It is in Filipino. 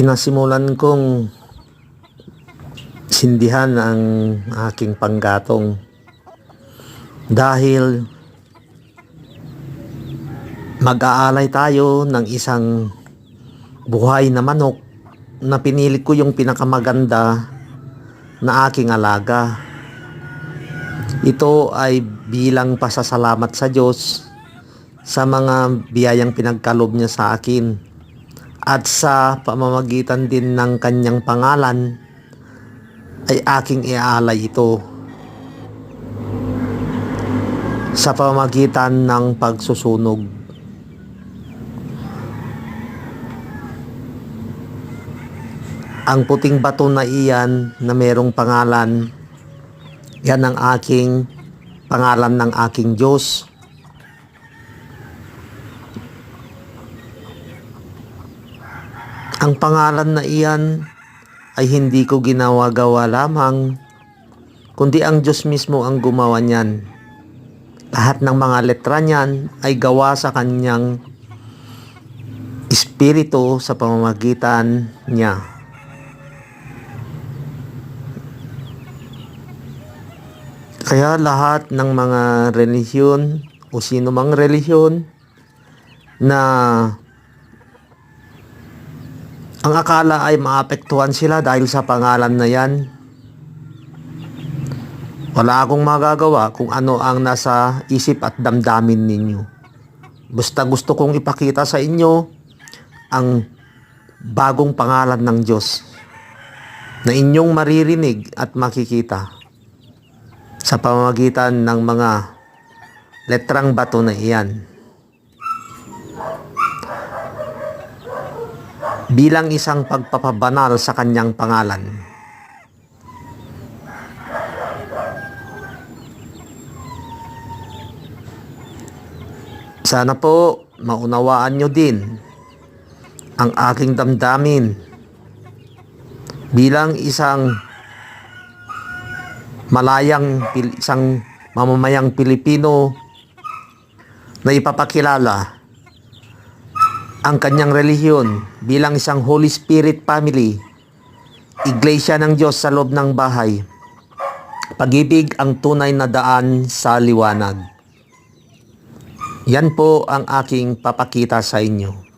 pinasimulan kong sindihan ang aking panggatong dahil mag-aalay tayo ng isang buhay na manok na pinili ko yung pinakamaganda na aking alaga. Ito ay bilang pasasalamat sa Diyos sa mga biyayang pinagkalob niya sa akin at sa pamamagitan din ng kanyang pangalan ay aking iaalay ito sa pamamagitan ng pagsusunog. Ang puting bato na iyan na merong pangalan, yan ang aking pangalan ng aking Diyos. Ang pangalan na iyan ay hindi ko ginawa-gawa lamang, kundi ang Diyos mismo ang gumawa niyan. Lahat ng mga letra niyan ay gawa sa kanyang espiritu sa pamamagitan niya. Kaya lahat ng mga relihiyon o sino mang relihiyon na ang akala ay maapektuhan sila dahil sa pangalan na yan. Wala akong magagawa kung ano ang nasa isip at damdamin ninyo. Basta gusto kong ipakita sa inyo ang bagong pangalan ng Diyos na inyong maririnig at makikita sa pamamagitan ng mga letrang bato na iyan. Bilang isang pagpapabanal sa kanyang pangalan. Sana po maunawaan nyo din ang aking damdamin bilang isang malayang isang mamamayang Pilipino na ipapakilala ang kanyang relihiyon bilang isang Holy Spirit family, iglesia ng Diyos sa loob ng bahay. Pag-ibig ang tunay na daan sa liwanag. Yan po ang aking papakita sa inyo.